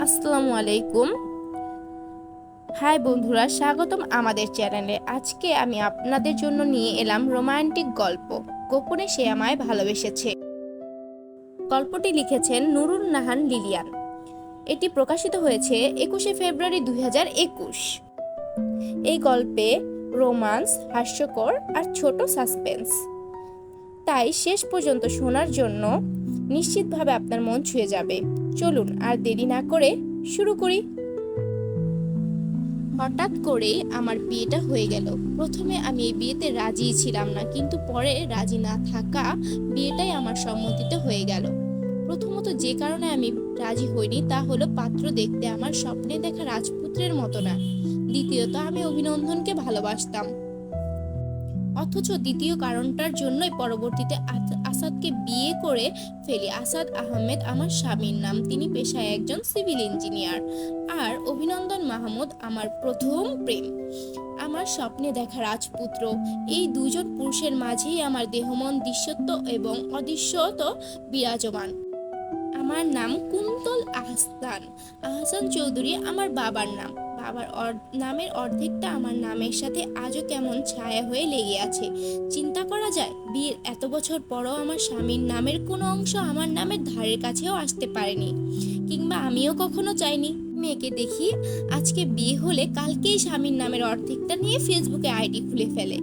আসসালামু আলাইকুম। হাই বন্ধুরা, স্বাগতম আমাদের চ্যানেলে। আজকে আমি আপনাদের জন্য নিয়ে এলাম রোমান্টিক গল্প। গোপনে সে আমায় ভালোবেসেছে। গল্পটি লিখেছেন নুরুল নাহান লিলিয়ান। এটি প্রকাশিত হয়েছে একুশে ফেব্রুয়ারি দুই হাজার একুশ। এই গল্পে রোমান্স, হাস্যকর আর ছোট সাসপেন্স। তাই শেষ পর্যন্ত শোনার জন্য নিশ্চিতভাবে আপনার মন ছুঁয়ে যাবে। চলুন, আর দেরি না করে শুরু করি। হঠাৎ করে আমার বিয়েটা হয়ে গেল। প্রথমে আমি এই বিয়েতে রাজি ছিলাম না, কিন্তু পরে রাজি না থাকা বিয়েটাই আমার সম্মতিতে হয়ে গেল। প্রথমত যে কারণে আমি রাজি হইনি তা হলো পাত্র দেখতে আমার স্বপ্নে দেখা রাজপুত্রের মতো না। দ্বিতীয়ত, আমি অভিনন্দনকে ভালোবাসতাম। অথচ দ্বিতীয় কারণটার জন্যই পরবর্তীতে আসাদকে বিয়ে করে ফেলি আসাদ আহমেদ আমার স্বামীর নাম। তিনি পেশায় একজন সিভিল ইঞ্জিনিয়ার। আর অভিনন্দন মাহমুদ আমার প্রথম প্রেম। আমার স্বপ্নে দেখা রাজপুত্র। এই দুজন পুরুষের মাঝেই আমার দেহমন দৃশ্যত্ব এবং অদৃশ্যত বিরাজমান। আমার নাম কুন্তল আহসান। আহসান চৌধুরী আমার বাবার নাম। বাবার নামের অর্ধেকটা আমার নামের সাথে আজও কেমন ছায়া হয়ে লেগে আছে। চিন্তা করা যায়, বিয়ের এত বছর পরও আমার স্বামীর নামের কোনো অংশ আমার নামের ধারের কাছেও আসতে পারেনি, কিংবা আমিও কখনো চাইনি। মেয়েকে দেখি আজকে বিয়ে হলে কালকেই স্বামীর নামের অর্ধেকটা নিয়ে ফেসবুকে আইডি খুলে ফেলে।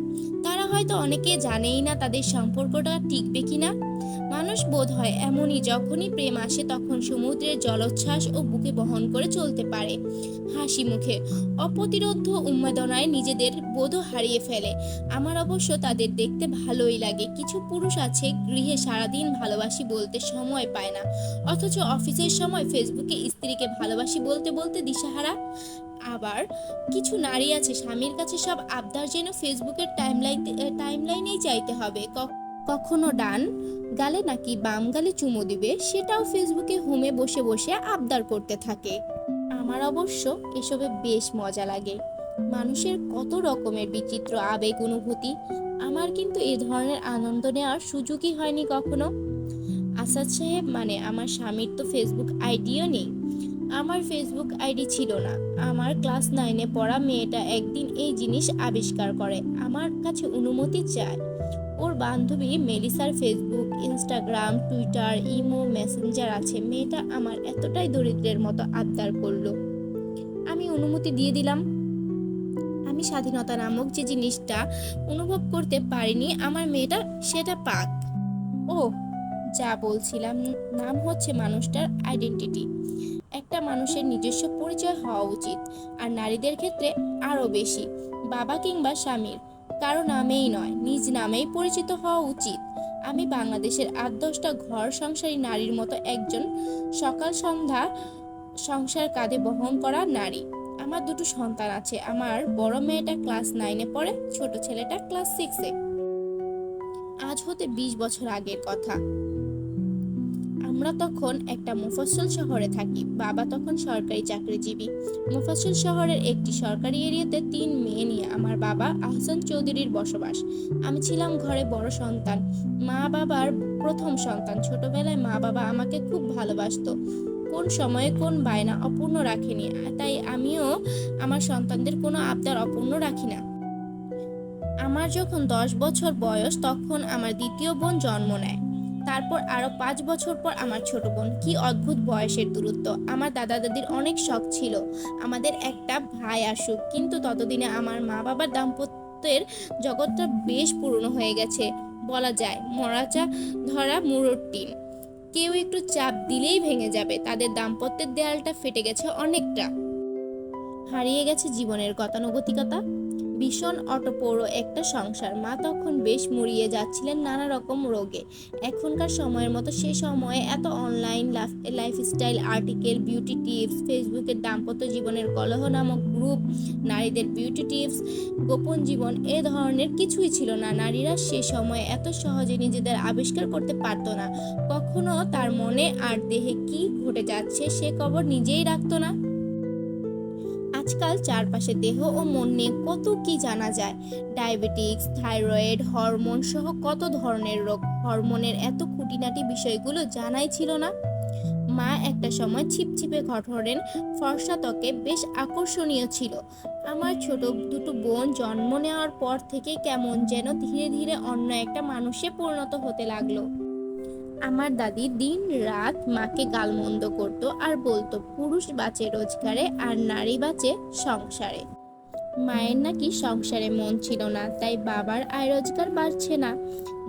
হয়তো অনেকে জানেই না তাদের সম্পর্কটা টিকবে কিনা। মানুষ বোধ হয় এমনই, যখনই প্রেম আসে তখন সমুদ্রের জলোচ্ছ্বাস ও বুকে বহন করে চলতে পারে। হাসি মুখে, অপ্রতিরোধ উন্মাদনায় নিজেদের বোধও হারিয়ে ফেলে। আমার অবশ্য তাদের দেখতে ভালোই লাগে। কিছু পুরুষ আছে গৃহে সারাদিন ভালোবাসি বলতে সময় পায় না। অথচ অফিসের সময় ফেসবুকে স্ত্রীকে ভালোবাসি বলতে বলতে দিশাহারা। আবার কিছু নারী আছে, স্বামীর কাছে সব আবদার যেন ফেসবুকের টাইমলাইন টাইমলাইনেই চাইতে হবে। কখনো ডান গালে নাকি বাম গালে চুমো দিবে, সেটাও ফেসবুকে হোমে বসে বসে আবদার করতে থাকে। আমার অবশ্য এসবে বেশ মজা লাগে। মানুষের কত রকমের বিচিত্র আবেগ অনুভূতি। আমার কিন্তু এ ধরনের আনন্দ নেওয়ার সুযোগই হয়নি কখনো। আসাদ সাহেব মানে আমার স্বামীর তো ফেসবুক আইডিও নেই। আমার ফেসবুক আইডি ছিল না। আমার ক্লাস নাইনে পড়া মেয়েটা একদিন এই জিনিস আবিষ্কার করে। আমার কাছে অনুমতি চায়। ওর বান্ধবী মেলিসার Facebook Instagram Twitter imo messenger আছে। মেয়েটা আমার এতটাই দরিদ্রের মতো আবদার করল। আমি অনুমতি দিয়ে দিলাম। আমি স্বাধীনতা নামক যে জিনিসটা অনুভব করতে পারিনি, আমার মেয়েটা সেটা পাক। ও যা বলছিলাম, নাম হচ্ছে মানুষটার আইডেন্টিটি একটা মানুষের নিজস্ব পরিচয় হওয়া উচিত, আর নারীদের ক্ষেত্রে আরও বেশি, বাবা কিংবা স্বামীর। কারও নামেই নয়, নিজ নামেই পরিচিত হওয়া উচিত। আমি বাংলাদেশের আট দশটা ঘর সংসারী নারীর মতো একজন সকাল সন্ধ্যা সংসার কাঁধে বহন করা নারী। আমার দুটো সন্তান আছে, আমার বড় মেয়েটা ক্লাস নাইনে পড়ে, ছোট ছেলেটা ক্লাস সিক্সে। আজ হতে বিশ বছর আগের কথা। আমরা তখন একটা মুফস্সল শহরে থাকি। বাবা তখন সরকারি চাকরিজীবী। মুফস্সল শহরের একটি সরকারি এরিয়াতে তিন মেয়ে নিয়ে আমার বাবা আহসান চৌধুরীর বসবাস। আমি ছিলাম ঘরে বড় সন্তান। মা বাবার প্রথম সন্তান। ছোটবেলায় মা বাবা আমাকে খুব ভালোবাসতো। কোন সময়ে কোন বায়না অপূর্ণ রাখেনি। তাই আমিও আমার সন্তানদের কোনো আবদার অপূর্ণ রাখি না। আমার যখন দশ বছর বয়স, তখন আমার দ্বিতীয় বোন জন্ম নেয়। তারপর আরও পাঁচ বছর পর আমার ছোট বোন, কি অদ্ভুত বয়সের দূরত্ব। আমার দাদা দাদির অনেক শখ ছিল। আমাদের একটা ভাই আসুক, কিন্তু ততদিনে আমার মা বাবার দাম্পত্যের জগৎটা বেশ পুরনো হয়ে গেছে, বলা যায়। মরাচা ধরা মুড়োর টিন। কেউ একটু চাপ দিলেই ভেঙে যাবে, তাদের দাম্পত্যের দেয়ালটা ফেটে গেছে অনেকটা। হারিয়ে গেছে জীবনের গতানুগতিকতা। ভীষণ অটোপৌর একটা সংসার। মা তখন বেশ মুড়িয়ে যাচ্ছিলেন নানা রকম রোগে। এখনকার সময়ের মতো সে সময়ে এত online lifestyle article beauty tips ফেসবুকের দাম্পত্য জীবনের কলহ নামক গ্রুপ নারীদের বিউটি টিপস গোপন জীবন এ ধরনের কিছুই ছিল না। নারীরা সে সময়ে এত সহজে নিজেদের আবিষ্কার করতে পারতো না। কখনো তার মনে আর দেহে কি ঘটে যাচ্ছে সে খবর নিজেই রাখতো না। আজকাল চারপাশে দেহ ও মন নিয়ে কত কি জানা যায়? ডায়াবেটিক্স থাইরয়েড, হরমোন সহ কত ধরনের রোগ? হরমোনের এত খুঁটিনাটি বিষয়গুলো জানাই ছিল না। মা একটা সময় ছিপছিপে গঠনের ফর্সা ত্বকে বেশ আকর্ষণীয় ছিল। আমার ছোট দুটো বোন জন্ম নেওয়ার পর থেকে কেমন যেন ধীরে ধীরে অন্য একটা মানুষে পরিণত হতে লাগল। আমার দাদি দিন রাত মাকে গালমন্দ করত আর বলতো, পুরুষ বাঁচে রোজগারে আর নারী বাঁচে সংসারে। মায়ের নাকি সংসারে মন ছিল না, তাই বাবার আয় রোজগার বাড়ছে না।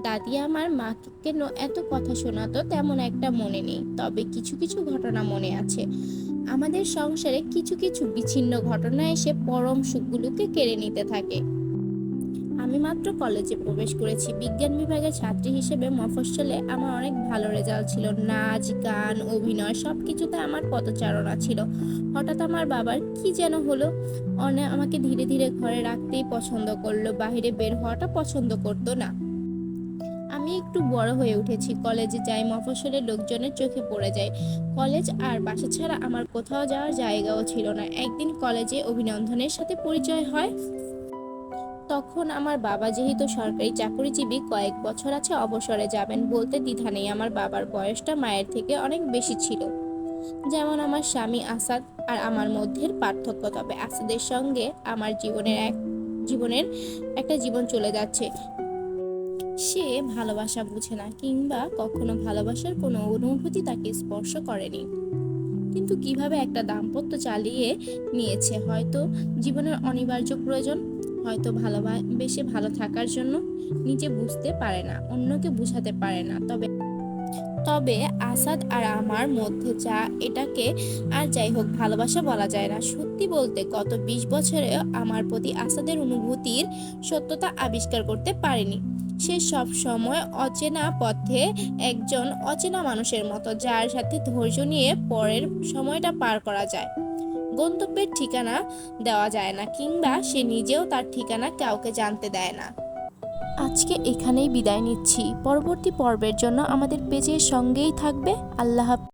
দাদি আমার মাকে কেন এত কথা শোনাতো তেমন একটা মনে নেই, তবে কিছু কিছু ঘটনা মনে আছে। আমাদের সংসারে কিছু কিছু বিচ্ছিন্ন ঘটনা এসে পরম সুখগুলোকে কেড়ে নিতে থাকে। আমি মাত্র কলেজে প্রবেশ করেছি। বিজ্ঞান বিভাগের ছাত্রী হিসেবে মফস্বলে আমার অনেক ভালো রেজাল্ট ছিল। নাচ, গান, অভিনয় সব কিছুতে আমার পদচারণা ছিল। হঠাৎ আমার বাবার কি যেন হলো? অনে আমাকে ধীরে ধীরে ঘরে রাখতেই পছন্দ করল। বাইরে বের হওয়াটা পছন্দ করতো না। আমি একটু বড় হয়ে উঠেছি। কলেজে যাই, মফস্বলের লোকজনের চোখে পড়ে যায় কলেজ আর বাসা ছাড়া আমার কোথাও যাওয়ার জায়গাও ছিল না। একদিন কলেজে অভিনন্দনের সাথে পরিচয় হয়। তখন আমার বাবা যেহেতু সরকারি চাকরিজীবী, কয়েক বছর আছে অবসরে যাবেন বলতে দ্বিধা নেই। আমার বাবার বয়সটা মায়ের থেকে অনেক বেশি ছিল। যেমন আমার স্বামী আসাদ আর আমার মধ্যের পার্থক্য। তবে আসাদের সঙ্গে আমার জীবনের এক, জীবনের একটা জীবন চলে যাচ্ছে। সে ভালোবাসা বুঝে না কিংবা কখনো ভালোবাসার কোনো অনুভূতি তাকে স্পর্শ করেনি। কিন্তু কীভাবে একটা দাম্পত্য চালিয়ে নিয়েছে? হয়তো জীবনের অনিবার্য প্রয়োজন হয়তো ভালোবাসে ভালো থাকার জন্য নিজে বুঝতে পারে না, অন্যকে বুঝাতে পারে না। তবে তবে আসাদ আর আমার মধ্যে যা এটাকে আর যাই হোক ভালোবাসা বলা যায় না। সত্যি বলতে গত বিশ বছরে আমার প্রতি আসাদের অনুভূতির সত্যতা আবিষ্কার করতে পারিনি। সে সব সময় অচেনা পথে একজন অচেনা মানুষের মতো, যার সাথে ধৈর্য নিয়ে পরের সময়টা পার করা যায়। গন্তব্যের ঠিকানা দেওয়া যায় না কিংবা সে নিজেও তার ঠিকানা কাউকে জানতে দেয় না। আজকে এখানেই বিদায় নিচ্ছি। পরবর্তী পর্বের জন্য আমাদের পেজের সঙ্গেই থাকবে। আল্লাহ।